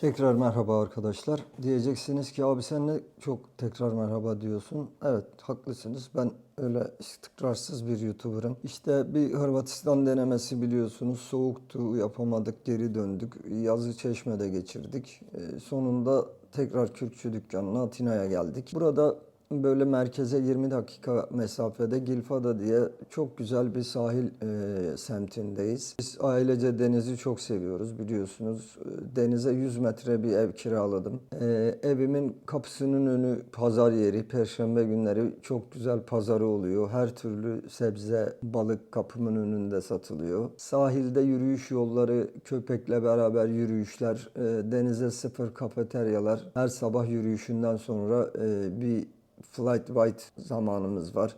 Tekrar merhaba arkadaşlar. Diyeceksiniz ki abi sen ne çok tekrar merhaba diyorsun. Evet haklısınız. Ben öyle istikrarsız bir YouTuber'ım. İşte bir Hırvatistan denemesi biliyorsunuz. Soğuktu yapamadık geri döndük. Yazı Çeşme'de geçirdik. Ee, sonunda tekrar Kürkçü dükkanına Atina'ya geldik. Burada böyle merkeze 20 dakika mesafede Gilfada diye çok güzel bir sahil e, semtindeyiz. Biz ailece denizi çok seviyoruz biliyorsunuz. E, Denize 100 metre bir ev kiraladım. E, evimin kapısının önü pazar yeri. Perşembe günleri çok güzel pazarı oluyor. Her türlü sebze, balık kapımın önünde satılıyor. Sahilde yürüyüş yolları, köpekle beraber yürüyüşler, e, denize sıfır kafeteryalar. Her sabah yürüyüşünden sonra e, bir flight white zamanımız var.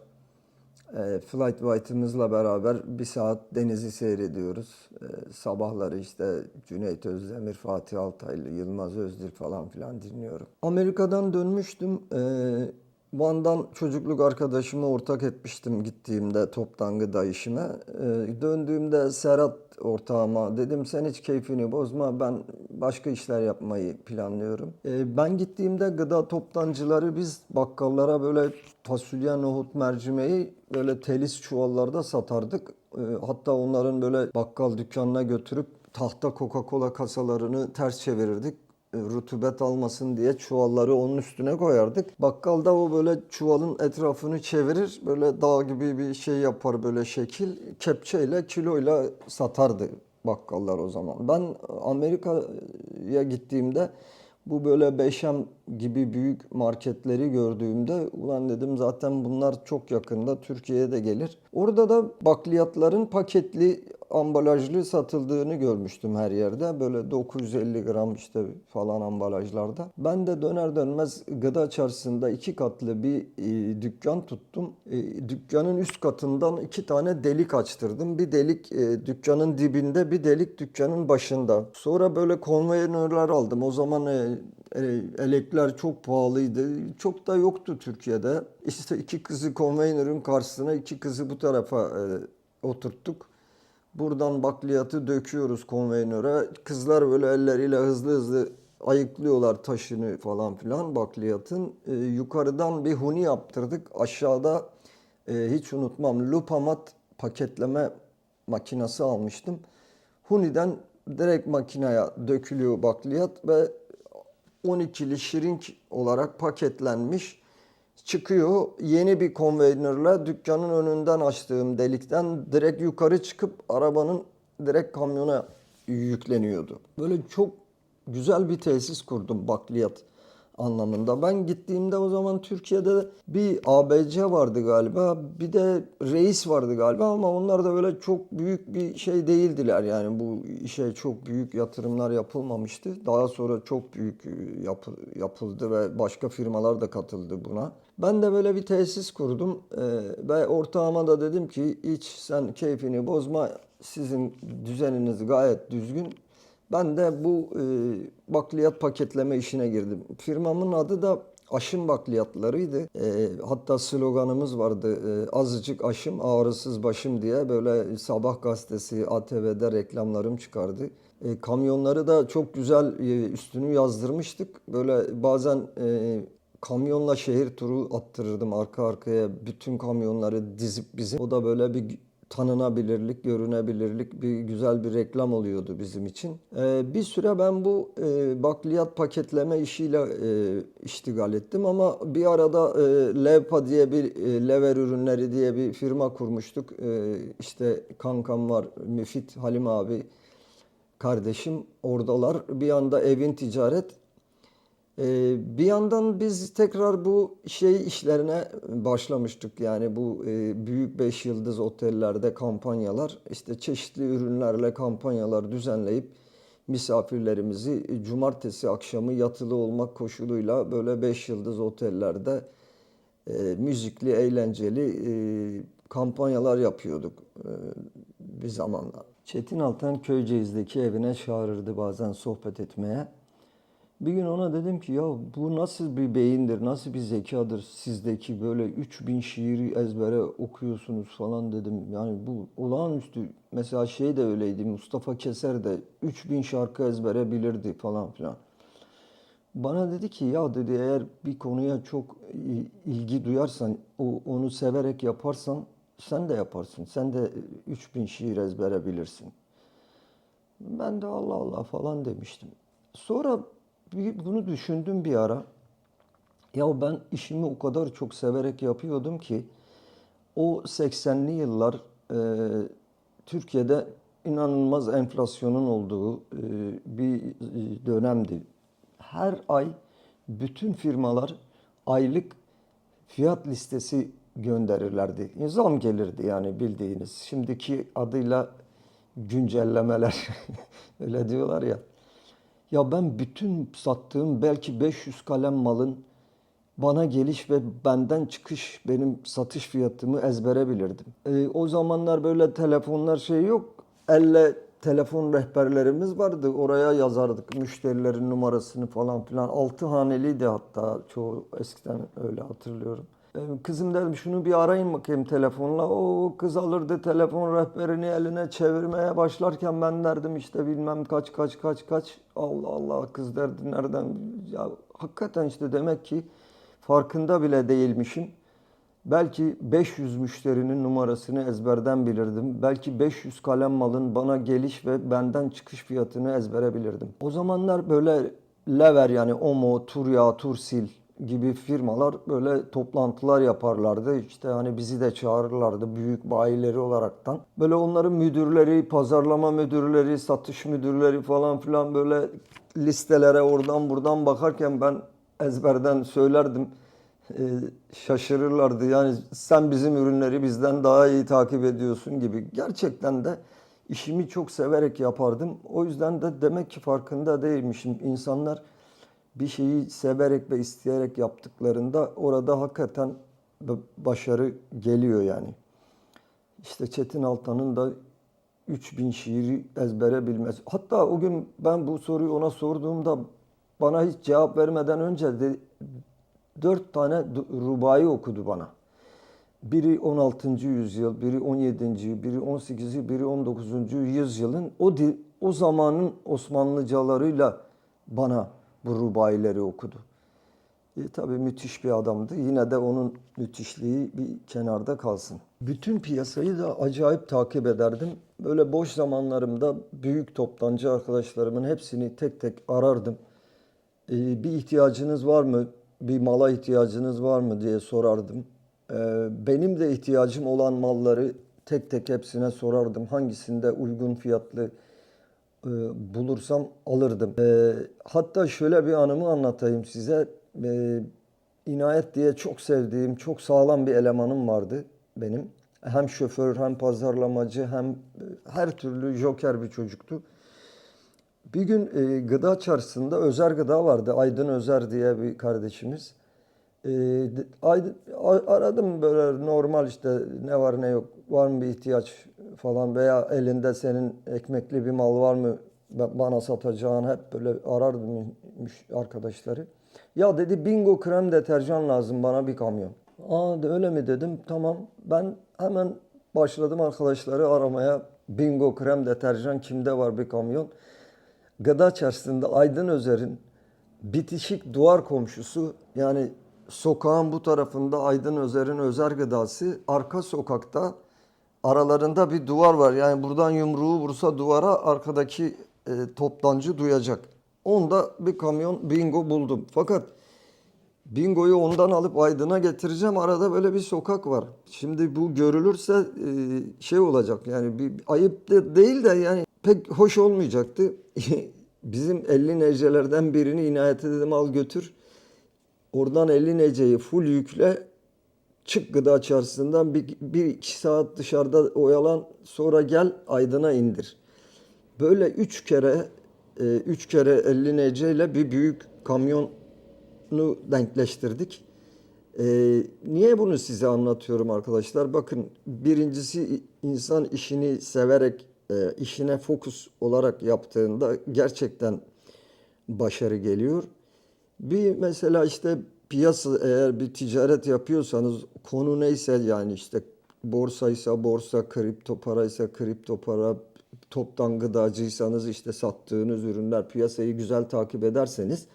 E, flight white'ımızla beraber bir saat denizi seyrediyoruz. E, sabahları işte Cüneyt Özdemir, Fatih Altaylı, Yılmaz Özdil falan filan dinliyorum. Amerika'dan dönmüştüm. E, Van'dan çocukluk arkadaşımı ortak etmiştim gittiğimde toptan gıda döndüğümde Serhat ortağıma dedim sen hiç keyfini bozma ben başka işler yapmayı planlıyorum. E, ben gittiğimde gıda toptancıları biz bakkallara böyle fasulye, nohut, mercimeği böyle telis çuvallarda satardık. E, hatta onların böyle bakkal dükkanına götürüp tahta Coca-Cola kasalarını ters çevirirdik rutubet almasın diye çuvalları onun üstüne koyardık. Bakkalda o böyle çuvalın etrafını çevirir. Böyle dağ gibi bir şey yapar böyle şekil. Kepçeyle kiloyla satardı bakkallar o zaman. Ben Amerika'ya gittiğimde bu böyle Beşem gibi büyük marketleri gördüğümde ulan dedim zaten bunlar çok yakında Türkiye'ye de gelir. Orada da bakliyatların paketli ambalajlı satıldığını görmüştüm her yerde. Böyle 950 gram işte falan ambalajlarda. Ben de döner dönmez gıda çarşısında iki katlı bir e, dükkan tuttum. E, dükkanın üst katından iki tane delik açtırdım. Bir delik e, dükkanın dibinde, bir delik dükkanın başında. Sonra böyle konveyörler aldım. O zaman elekler çok pahalıydı. Çok da yoktu Türkiye'de. İşte iki kızı konveyörün karşısına, iki kızı bu tarafa oturttuk. Buradan bakliyatı döküyoruz konveyöre. Kızlar böyle elleriyle hızlı hızlı ayıklıyorlar taşını falan filan bakliyatın. E, yukarıdan bir huni yaptırdık. Aşağıda e, hiç unutmam lupamat paketleme makinesi almıştım. Huni'den direkt makineye dökülüyor bakliyat ve 12'li şirink olarak paketlenmiş çıkıyor. Yeni bir konveyörle dükkanın önünden açtığım delikten direkt yukarı çıkıp arabanın direkt kamyona yükleniyordu. Böyle çok güzel bir tesis kurdum bakliyat anlamında. Ben gittiğimde o zaman Türkiye'de bir ABC vardı galiba. Bir de reis vardı galiba ama onlar da böyle çok büyük bir şey değildiler. Yani bu işe çok büyük yatırımlar yapılmamıştı. Daha sonra çok büyük yapı, yapıldı ve başka firmalar da katıldı buna. Ben de böyle bir tesis kurdum ee, ve ortağıma da dedim ki hiç sen keyfini bozma. Sizin düzeniniz gayet düzgün. Ben de bu e, bakliyat paketleme işine girdim. Firmamın adı da Aşım Bakliyatlarıydı. E, hatta sloganımız vardı. E, azıcık aşım, ağrısız başım diye böyle Sabah gazetesi, ATV'de reklamlarım çıkardı. E, kamyonları da çok güzel e, üstünü yazdırmıştık. Böyle bazen e, kamyonla şehir turu attırırdım arka arkaya. Bütün kamyonları dizip bizim. O da böyle bir tanınabilirlik, görünebilirlik bir güzel bir reklam oluyordu bizim için. Ee, bir süre ben bu e, bakliyat paketleme işiyle e, iştigal ettim ama bir arada e, Levpa diye bir e, lever ürünleri diye bir firma kurmuştuk. E, işte kankam var, Müfit Halim abi kardeşim oradalar. Bir anda evin ticaret bir yandan biz tekrar bu şey işlerine başlamıştık. Yani bu e, büyük 5 yıldız otellerde kampanyalar, işte çeşitli ürünlerle kampanyalar düzenleyip misafirlerimizi cumartesi akşamı yatılı olmak koşuluyla böyle 5 yıldız otellerde e, müzikli, eğlenceli e, kampanyalar yapıyorduk e, bir zamanlar. Çetin Altan Köyceğiz'deki evine çağırırdı bazen sohbet etmeye. Bir gün ona dedim ki ya bu nasıl bir beyindir, nasıl bir zekadır sizdeki böyle 3000 şiiri ezbere okuyorsunuz falan dedim. Yani bu olağanüstü mesela şey de öyleydi Mustafa Keser de 3000 şarkı ezbere bilirdi falan filan. Bana dedi ki ya dedi eğer bir konuya çok ilgi duyarsan, onu severek yaparsan sen de yaparsın. Sen de 3000 şiir ezbere bilirsin. Ben de Allah Allah falan demiştim. Sonra bunu düşündüm bir ara. Ya ben işimi o kadar çok severek yapıyordum ki o 80'li yıllar e, Türkiye'de inanılmaz enflasyonun olduğu e, bir dönemdi. Her ay bütün firmalar aylık fiyat listesi gönderirlerdi. Zam gelirdi yani bildiğiniz. Şimdiki adıyla güncellemeler öyle diyorlar ya. Ya ben bütün sattığım belki 500 kalem malın bana geliş ve benden çıkış benim satış fiyatımı ezbere bilirdim. Ee, o zamanlar böyle telefonlar şey yok. Elle telefon rehberlerimiz vardı. Oraya yazardık müşterilerin numarasını falan filan. Altı haneliydi hatta çoğu eskiden öyle hatırlıyorum. Kızım dedim şunu bir arayın bakayım telefonla. O kız alırdı telefon rehberini eline çevirmeye başlarken ben derdim işte bilmem kaç kaç kaç kaç. Allah Allah kız derdi nereden? Ya hakikaten işte demek ki farkında bile değilmişim. Belki 500 müşterinin numarasını ezberden bilirdim. Belki 500 kalem malın bana geliş ve benden çıkış fiyatını ezbere bilirdim. O zamanlar böyle Lever yani Omo, Turya, Tursil gibi firmalar böyle toplantılar yaparlardı. İşte hani bizi de çağırırlardı büyük bayileri olaraktan. Böyle onların müdürleri, pazarlama müdürleri, satış müdürleri falan filan böyle listelere oradan buradan bakarken ben ezberden söylerdim. Ee, şaşırırlardı. Yani sen bizim ürünleri bizden daha iyi takip ediyorsun gibi. Gerçekten de işimi çok severek yapardım. O yüzden de demek ki farkında değilmişim. İnsanlar bir şeyi severek ve isteyerek yaptıklarında orada hakikaten başarı geliyor yani. İşte Çetin Altan'ın da 3000 şiiri ezbere bilmez. Hatta o gün ben bu soruyu ona sorduğumda bana hiç cevap vermeden önce de dört tane du- rubai okudu bana. Biri 16. yüzyıl, biri 17. biri 18. biri 19. yüzyılın o di- o zamanın Osmanlıcalarıyla bana bu rubaileri okudu. E, tabii müthiş bir adamdı. Yine de onun müthişliği bir kenarda kalsın. Bütün piyasayı da acayip takip ederdim. Böyle boş zamanlarımda büyük toptancı arkadaşlarımın hepsini tek tek arardım. E, bir ihtiyacınız var mı? Bir mala ihtiyacınız var mı diye sorardım. E, benim de ihtiyacım olan malları tek tek hepsine sorardım. Hangisinde uygun fiyatlı e, bulursam alırdım. E, hatta şöyle bir anımı anlatayım size. E, İnayet diye çok sevdiğim, çok sağlam bir elemanım vardı benim. Hem şoför, hem pazarlamacı, hem her türlü joker bir çocuktu. Bir gün gıda çarşısında Özer Gıda vardı. Aydın Özer diye bir kardeşimiz. De- Aydın, aradım böyle normal işte ne var ne yok var mı bir ihtiyaç falan veya elinde senin ekmekli bir mal var mı ba- bana satacağın hep böyle arardım arkadaşları. Ya dedi bingo krem deterjan lazım bana bir kamyon. Aa de öyle mi dedim tamam ben hemen başladım arkadaşları aramaya bingo krem deterjan kimde var bir kamyon. Gıda çarşısında Aydın Özer'in bitişik duvar komşusu yani sokağın bu tarafında Aydın Özer'in özer gıdası arka sokakta aralarında bir duvar var. Yani buradan yumruğu vursa duvara arkadaki e, toptancı duyacak. Onda bir kamyon bingo buldum. Fakat bingoyu ondan alıp Aydın'a getireceğim. Arada böyle bir sokak var. Şimdi bu görülürse e, şey olacak yani bir ayıp de değil de yani pek hoş olmayacaktı. Bizim 50 necelerden birini inayet dedim al götür. Oradan 50 neceyi full yükle çık gıda çarşısından bir, bir iki saat dışarıda oyalan sonra gel Aydın'a indir. Böyle üç kere e, üç kere 50 nece ile bir büyük kamyonu denkleştirdik. E, niye bunu size anlatıyorum arkadaşlar? Bakın birincisi insan işini severek, e, işine fokus olarak yaptığında gerçekten başarı geliyor. Bir mesela işte piyasa eğer bir ticaret yapıyorsanız konu neyse yani işte borsaysa borsa, kripto paraysa kripto para, toptan gıdacıysanız işte sattığınız ürünler piyasayı güzel takip ederseniz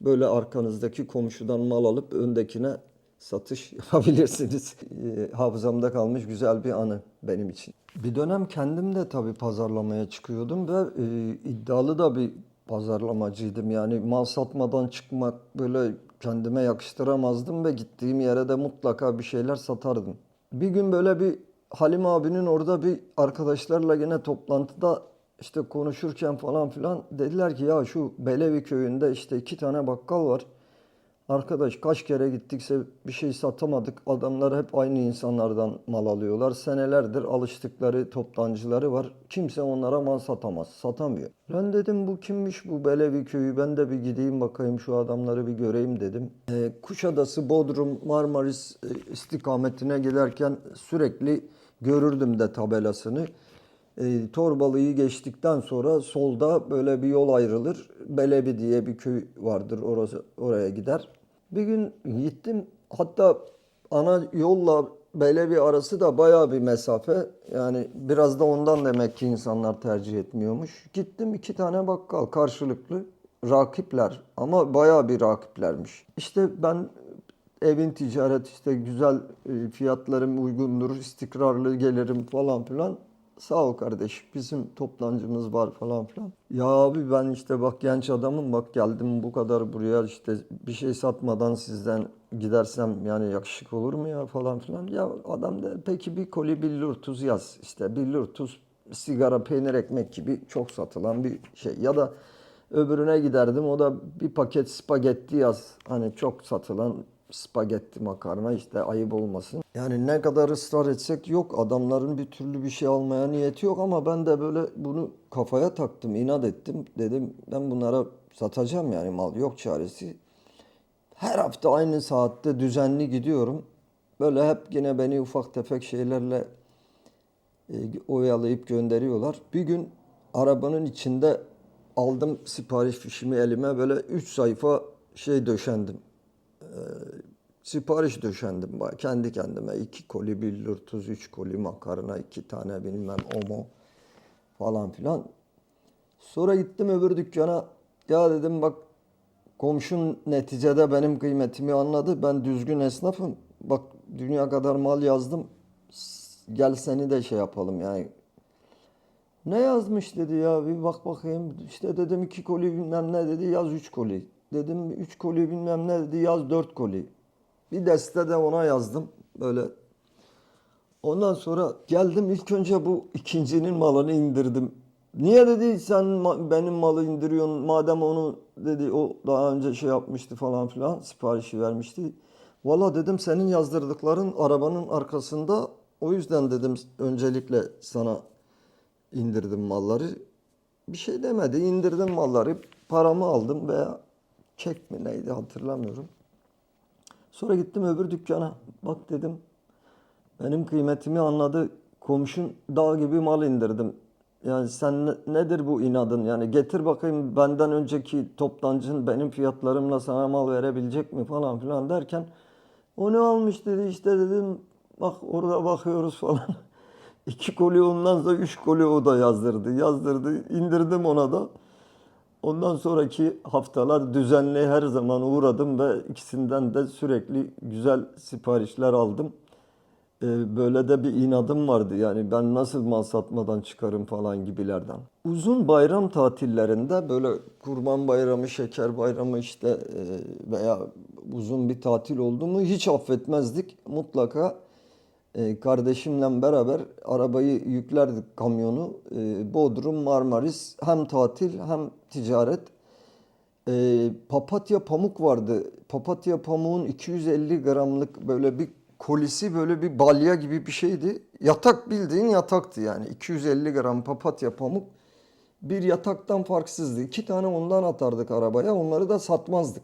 böyle arkanızdaki komşudan mal alıp öndekine satış yapabilirsiniz. Ee, Hafızamda kalmış güzel bir anı benim için. Bir dönem kendim de tabii pazarlamaya çıkıyordum ve e, iddialı da bir pazarlamacıydım. Yani mal satmadan çıkmak böyle kendime yakıştıramazdım ve gittiğim yere de mutlaka bir şeyler satardım. Bir gün böyle bir Halim abinin orada bir arkadaşlarla yine toplantıda işte konuşurken falan filan dediler ki ya şu Belevi köyünde işte iki tane bakkal var. Arkadaş kaç kere gittikse bir şey satamadık. Adamlar hep aynı insanlardan mal alıyorlar. Senelerdir alıştıkları toptancıları var. Kimse onlara mal satamaz. Satamıyor. Ben dedim bu kimmiş bu Belevi köyü? Ben de bir gideyim bakayım şu adamları bir göreyim dedim. Ee, Kuşadası, Bodrum, Marmaris e, istikametine giderken sürekli görürdüm de tabelasını. E, Torbalı'yı geçtikten sonra solda böyle bir yol ayrılır. Belebi diye bir köy vardır. Orası oraya gider. Bir gün gittim. Hatta ana yolla Belebi arası da bayağı bir mesafe. Yani biraz da ondan demek ki insanlar tercih etmiyormuş. Gittim iki tane bakkal karşılıklı rakipler ama bayağı bir rakiplermiş. İşte ben evin ticaret işte güzel e, fiyatlarım uygundur, istikrarlı gelirim falan filan. Sağ ol kardeş bizim toplancımız var falan filan. Ya abi ben işte bak genç adamım bak geldim bu kadar buraya işte bir şey satmadan sizden gidersem yani yakışık olur mu ya falan filan. Ya adam da peki bir koli billur tuz yaz işte billur tuz sigara peynir ekmek gibi çok satılan bir şey. Ya da öbürüne giderdim o da bir paket spagetti yaz hani çok satılan spagetti makarna işte ayıp olmasın. Yani ne kadar ısrar etsek yok adamların bir türlü bir şey almaya niyeti yok ama ben de böyle bunu kafaya taktım inat ettim dedim ben bunlara satacağım yani mal yok çaresi. Her hafta aynı saatte düzenli gidiyorum. Böyle hep yine beni ufak tefek şeylerle e, oyalayıp gönderiyorlar. Bir gün arabanın içinde aldım sipariş fişimi elime böyle 3 sayfa şey döşendim sipariş döşendim kendi kendime. iki koli billur tuz, üç koli makarna, iki tane bilmem omo falan filan. Sonra gittim öbür dükkana. Ya dedim bak komşun neticede benim kıymetimi anladı. Ben düzgün esnafım. Bak dünya kadar mal yazdım. Gel seni de şey yapalım yani. Ne yazmış dedi ya bir bak bakayım. İşte dedim iki koli bilmem ne dedi yaz üç koli. Dedim üç koli bilmem ne dedi yaz dört koli. Bir deste de ona yazdım böyle. Ondan sonra geldim ilk önce bu ikincinin malını indirdim. Niye dedi sen benim malı indiriyorsun madem onu dedi o daha önce şey yapmıştı falan filan siparişi vermişti. Valla dedim senin yazdırdıkların arabanın arkasında o yüzden dedim öncelikle sana indirdim malları. Bir şey demedi indirdim malları paramı aldım veya çek mi neydi hatırlamıyorum. Sonra gittim öbür dükkana. Bak dedim. Benim kıymetimi anladı. Komşun dağ gibi mal indirdim. Yani sen ne- nedir bu inadın? Yani getir bakayım benden önceki toptancın benim fiyatlarımla sana mal verebilecek mi falan filan derken o ne almış dedi işte dedim bak orada bakıyoruz falan. İki koli ondan sonra üç koli o da yazdırdı. Yazdırdı. indirdim ona da. Ondan sonraki haftalar düzenli her zaman uğradım ve ikisinden de sürekli güzel siparişler aldım. Ee, Böyle de bir inadım vardı yani ben nasıl mal satmadan çıkarım falan gibilerden. Uzun bayram tatillerinde böyle kurban bayramı, şeker bayramı işte e, veya uzun bir tatil oldu mu hiç affetmezdik. Mutlaka kardeşimle beraber arabayı yüklerdik kamyonu. E, Bodrum, Marmaris hem tatil hem ticaret. E, papatya pamuk vardı. Papatya pamuğun 250 gramlık böyle bir kolisi böyle bir balya gibi bir şeydi. Yatak bildiğin yataktı yani. 250 gram papatya pamuk bir yataktan farksızdı. İki tane ondan atardık arabaya. Onları da satmazdık.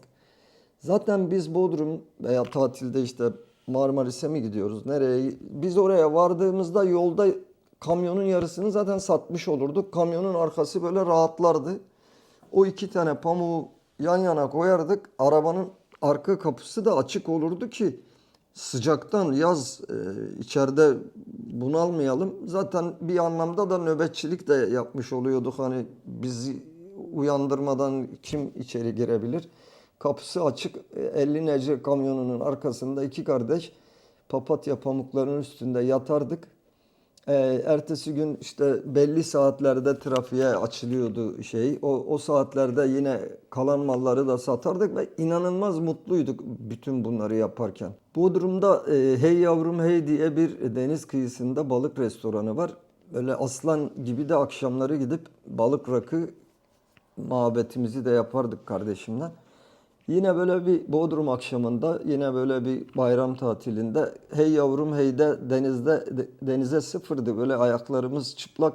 Zaten biz Bodrum veya tatilde işte Marmaris'e mi gidiyoruz? Nereye? Biz oraya vardığımızda yolda kamyonun yarısını zaten satmış olurduk. Kamyonun arkası böyle rahatlardı. O iki tane pamuğu yan yana koyardık. Arabanın arka kapısı da açık olurdu ki sıcaktan yaz e, içeride bunalmayalım. Zaten bir anlamda da nöbetçilik de yapmış oluyorduk. Hani bizi uyandırmadan kim içeri girebilir? Kapısı açık 50 nece kamyonunun arkasında iki kardeş papatya pamuklarının üstünde yatardık. Ee, ertesi gün işte belli saatlerde trafiğe açılıyordu şey. O, o saatlerde yine kalan malları da satardık ve inanılmaz mutluyduk bütün bunları yaparken. Bodrum'da e, Hey Yavrum Hey diye bir deniz kıyısında balık restoranı var. Böyle aslan gibi de akşamları gidip balık rakı muhabbetimizi de yapardık kardeşimle. Yine böyle bir Bodrum akşamında, yine böyle bir bayram tatilinde hey yavrum denizde de- denize sıfırdı. Böyle ayaklarımız çıplak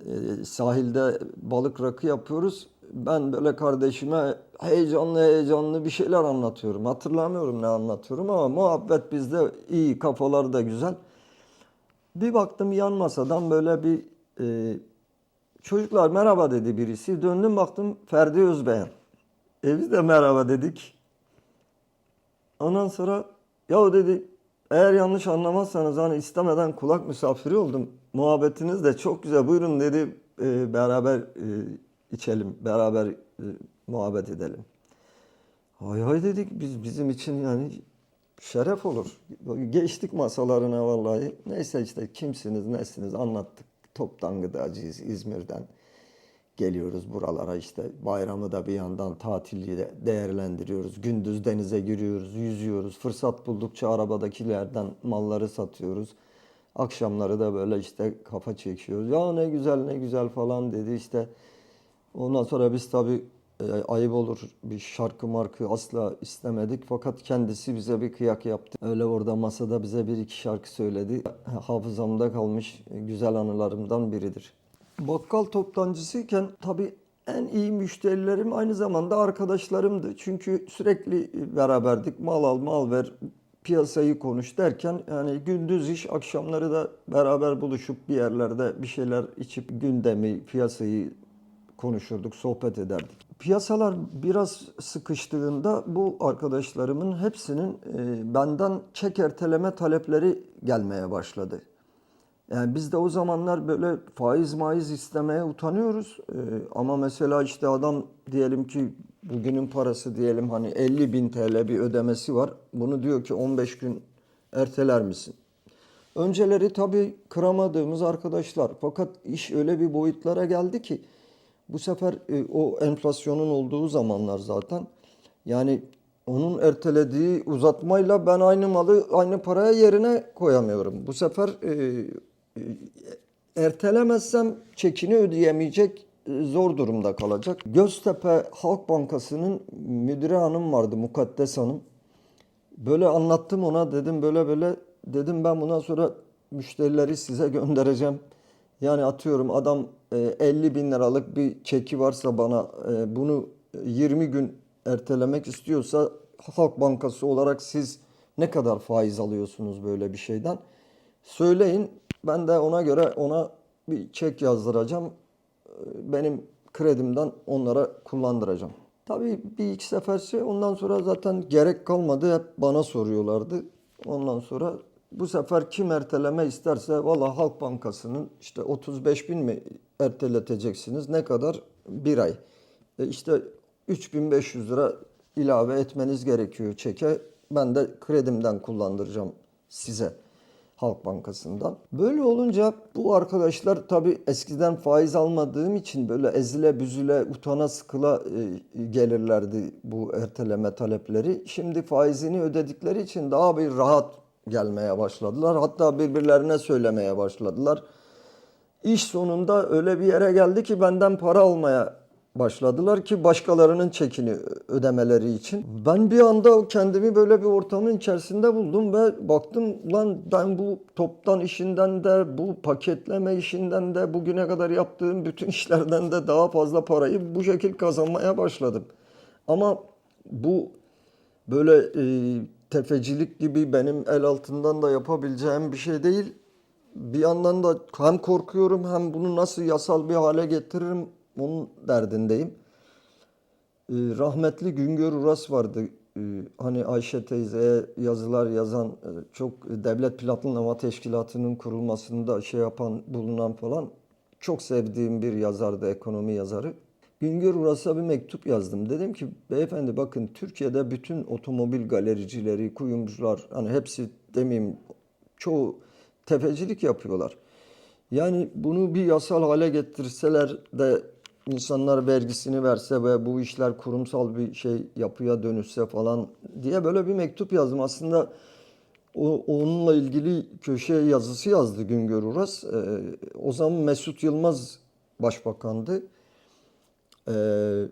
e, sahilde balık rakı yapıyoruz. Ben böyle kardeşime heyecanlı heyecanlı bir şeyler anlatıyorum. Hatırlamıyorum ne anlatıyorum ama muhabbet bizde iyi, kafalar da güzel. Bir baktım yan masadan böyle bir e, çocuklar merhaba dedi birisi. Döndüm baktım Ferdi Özbeğen. E biz de merhaba dedik. Ondan sonra ya dedi eğer yanlış anlamazsanız hani istemeden kulak misafiri oldum. Muhabbetiniz de çok güzel. Buyurun dedi e, beraber e, içelim, beraber e, muhabbet edelim. Hay hay dedik biz bizim için yani şeref olur. Geçtik masalarına vallahi. Neyse işte kimsiniz nesiniz anlattık. Toptan gıdacıyız İzmir'den. Geliyoruz buralara işte bayramı da bir yandan tatili de değerlendiriyoruz. Gündüz denize giriyoruz, yüzüyoruz. Fırsat buldukça arabadakilerden malları satıyoruz. Akşamları da böyle işte kafa çekiyoruz. Ya ne güzel ne güzel falan dedi işte. Ondan sonra biz tabii e, ayıp olur bir şarkı markı asla istemedik. Fakat kendisi bize bir kıyak yaptı. Öyle orada masada bize bir iki şarkı söyledi. Hafızamda kalmış güzel anılarımdan biridir. Bakkal toptancısıyken tabii en iyi müşterilerim aynı zamanda arkadaşlarımdı. Çünkü sürekli beraberdik. Mal al, mal ver, piyasayı konuş derken yani gündüz iş, akşamları da beraber buluşup bir yerlerde bir şeyler içip gündemi, piyasayı konuşurduk, sohbet ederdik. Piyasalar biraz sıkıştığında bu arkadaşlarımın hepsinin e, benden çek erteleme talepleri gelmeye başladı. Yani biz de o zamanlar böyle faiz maiz istemeye utanıyoruz. Ee, ama mesela işte adam diyelim ki bugünün parası diyelim hani 50 bin TL bir ödemesi var. Bunu diyor ki 15 gün erteler misin? Önceleri tabii kıramadığımız arkadaşlar. Fakat iş öyle bir boyutlara geldi ki bu sefer e, o enflasyonun olduğu zamanlar zaten yani onun ertelediği uzatmayla ben aynı malı aynı paraya yerine koyamıyorum. Bu sefer e, ertelemezsem çekini ödeyemeyecek e, zor durumda kalacak. Göztepe Halk Bankası'nın müdüre hanım vardı Mukaddes Hanım. Böyle anlattım ona dedim böyle böyle dedim ben bundan sonra müşterileri size göndereceğim. Yani atıyorum adam e, 50 bin liralık bir çeki varsa bana e, bunu 20 gün ertelemek istiyorsa Halk Bankası olarak siz ne kadar faiz alıyorsunuz böyle bir şeyden? Söyleyin ben de ona göre ona bir çek yazdıracağım. E, Benim kredimden onlara kullandıracağım. Tabii bir iki seferse ondan sonra zaten gerek kalmadı. Hep bana soruyorlardı. Ondan sonra bu sefer kim erteleme isterse valla Halk Bankası'nın işte 35 bin mi erteleteceksiniz? Ne kadar? Bir ay. E işte 3500 lira ilave etmeniz gerekiyor çeke. Ben de kredimden kullandıracağım size. Halk Bankası'ndan. Böyle olunca bu arkadaşlar tabii eskiden faiz almadığım için böyle ezile büzüle utana sıkıla e, gelirlerdi bu erteleme talepleri. Şimdi faizini ödedikleri için daha bir rahat gelmeye başladılar. Hatta birbirlerine söylemeye başladılar. İş sonunda öyle bir yere geldi ki benden para almaya başladılar ki başkalarının çekini ödemeleri için. Ben bir anda kendimi böyle bir ortamın içerisinde buldum ve baktım lan ben bu toptan işinden de bu paketleme işinden de bugüne kadar yaptığım bütün işlerden de daha fazla parayı bu şekil kazanmaya başladım. Ama bu böyle e, tefecilik gibi benim el altından da yapabileceğim bir şey değil. Bir yandan da hem korkuyorum hem bunu nasıl yasal bir hale getiririm onun derdindeyim. Ee, rahmetli Güngör Uras vardı. Ee, hani Ayşe teyzeye yazılar yazan, e, çok devlet planlama teşkilatının kurulmasında şey yapan, bulunan falan çok sevdiğim bir yazardı, ekonomi yazarı. Güngör Uras'a bir mektup yazdım. Dedim ki beyefendi bakın Türkiye'de bütün otomobil galericileri, kuyumcular hani hepsi demeyeyim çoğu tefecilik yapıyorlar. Yani bunu bir yasal hale getirseler de insanlar vergisini verse ve bu işler kurumsal bir şey yapıya dönüşse falan diye böyle bir mektup yazdım. Aslında o, onunla ilgili köşe yazısı yazdı Güngör Uras. Ee, o zaman Mesut Yılmaz başbakandı. Ee,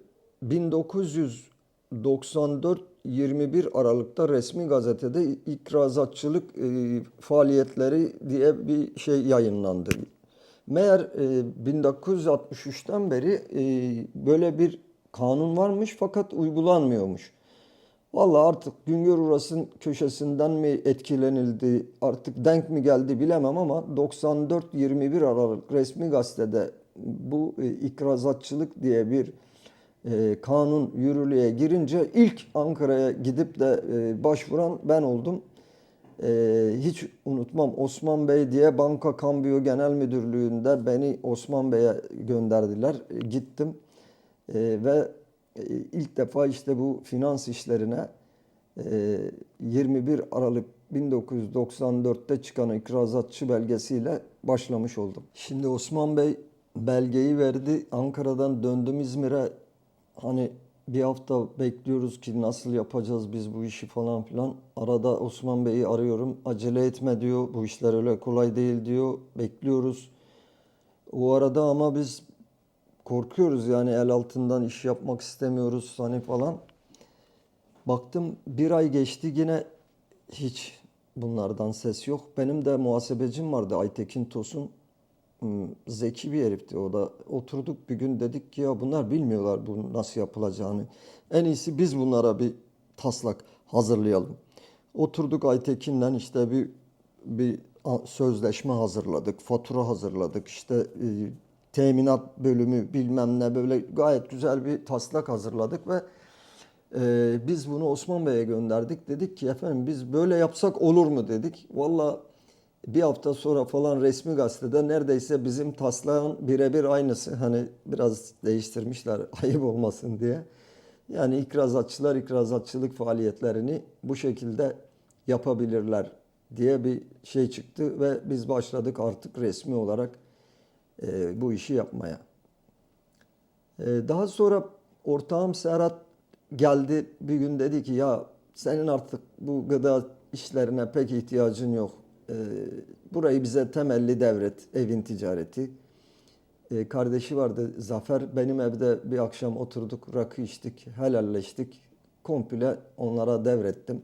1994 21 Aralık'ta resmi gazetede ikrazatçılık e, faaliyetleri diye bir şey yayınlandı. Meğer e, 1963'ten beri e, böyle bir kanun varmış fakat uygulanmıyormuş. Vallahi artık Güngör Uras'ın köşesinden mi etkilenildi, artık denk mi geldi bilemem ama 94-21 Aralık resmi gazetede bu e, ikrazatçılık diye bir e, kanun yürürlüğe girince ilk Ankara'ya gidip de e, başvuran ben oldum. E, hiç unutmam Osman Bey diye Banka Kambiyo Genel Müdürlüğü'nde beni Osman Bey'e gönderdiler. E, gittim E, ve ilk defa işte bu finans işlerine e, 21 Aralık 1994'te çıkan ikrazatçı belgesiyle başlamış oldum. Şimdi Osman Bey belgeyi verdi. Ankara'dan döndüm İzmir'e. Hani bir hafta bekliyoruz ki nasıl yapacağız biz bu işi falan filan. Arada Osman Bey'i arıyorum. Acele etme diyor. Bu işler öyle kolay değil diyor. Bekliyoruz. O arada ama biz korkuyoruz yani el altından iş yapmak istemiyoruz hani falan. Baktım bir ay geçti yine hiç bunlardan ses yok. Benim de muhasebecim vardı Aytekin Tosun. Hmm, Zeki bir herifti o da. Oturduk bir gün dedik ki ya bunlar bilmiyorlar bu nasıl yapılacağını. En iyisi biz bunlara bir taslak hazırlayalım. Oturduk Aytekin'le işte bir bir sözleşme hazırladık, fatura hazırladık. İşte e, teminat bölümü bilmem ne böyle gayet güzel bir taslak hazırladık ve e, biz bunu Osman Bey'e gönderdik. Dedik ki efendim biz böyle yapsak olur mu dedik. Valla bir hafta sonra falan resmi gazetede neredeyse bizim taslağın birebir aynısı. Hani biraz değiştirmişler ayıp olmasın diye. Yani ikrazatçılar ikrazatçılık faaliyetlerini bu şekilde yapabilirler diye bir şey çıktı ve biz başladık artık resmi olarak e, bu işi yapmaya. E, daha sonra ortağım Serhat geldi bir gün dedi ki ya senin artık bu gıda işlerine pek ihtiyacın yok. E, burayı bize temelli devret evin ticareti. E, kardeşi vardı Zafer. Benim evde bir akşam oturduk rakı içtik helalleştik. Komple onlara devrettim.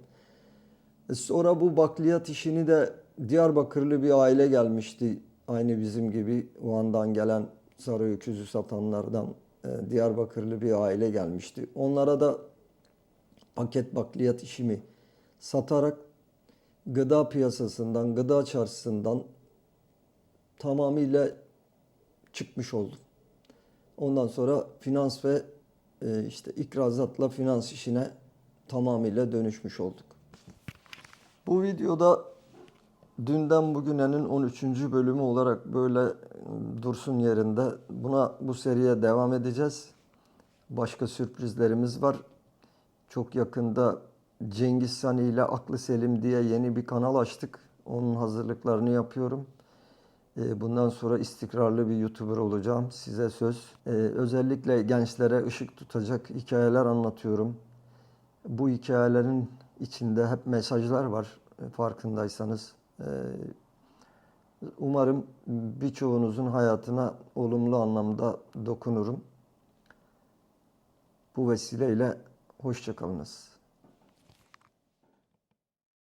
E, Sonra bu bakliyat işini de Diyarbakırlı bir aile gelmişti. Aynı bizim gibi Van'dan gelen sarı öküzü satanlardan e, Diyarbakırlı bir aile gelmişti. Onlara da paket bakliyat işimi satarak gıda piyasasından, gıda çarşısından tamamıyla çıkmış oldum. Ondan sonra finans ve e, işte ikrazatla finans işine tamamıyla dönüşmüş olduk. Bu videoda dünden bugünenin 13. bölümü olarak böyle e, dursun yerinde. Buna bu seriye devam edeceğiz. Başka sürprizlerimiz var. Çok yakında Cengiz Sani ile Aklı Selim diye yeni bir kanal açtık. Onun hazırlıklarını yapıyorum. E, Bundan sonra istikrarlı bir YouTuber olacağım. Size söz. E, Özellikle gençlere ışık tutacak hikayeler anlatıyorum. Bu hikayelerin içinde hep mesajlar var e, farkındaysanız. E, Umarım birçoğunuzun hayatına olumlu anlamda dokunurum. Bu vesileyle hoşçakalınız.